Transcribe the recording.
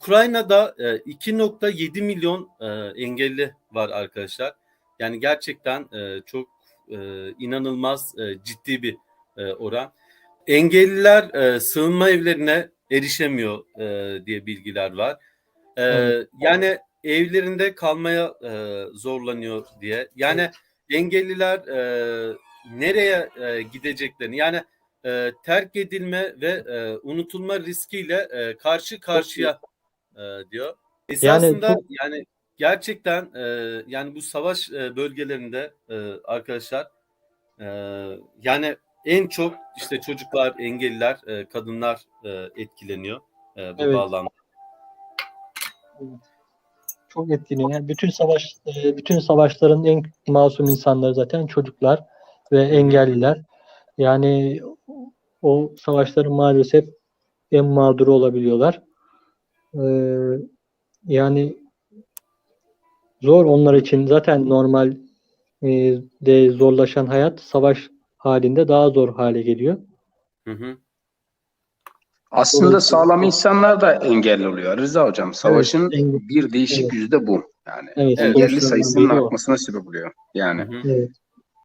Ukrayna'da e, 2.7 milyon e, engelli var arkadaşlar. Yani gerçekten e, çok e, inanılmaz e, ciddi bir e, oran. Engelliler e, sığınma evlerine erişemiyor e, diye bilgiler var. E. Yani evlerinde kalmaya e, zorlanıyor diye. Yani engelliler e, nereye e, gideceklerini yani e, terk edilme ve e, unutulma riskiyle e, karşı karşıya e, diyor. Esasında çok- yani gerçekten e, yani bu savaş e, bölgelerinde e, arkadaşlar e, yani en çok işte çocuklar, engelliler, e, kadınlar e, etkileniyor e, bu Evet. bağlamda. Çok etkili. Yani bütün savaş e, bütün savaşların en masum insanları zaten çocuklar ve engelliler. Yani o savaşların maalesef en mağduru olabiliyorlar. Ee, yani zor onlar için zaten normal e, de zorlaşan hayat savaş halinde daha zor hale geliyor. Hı hı. Aslında sağlam insanlar da engelli oluyor Rıza Hocam. Savaşın engel- bir değişik Evet. yüzü de bu. Yani Evet, engelli sayısının artmasına sebep oluyor. Yani Hı hı. Evet.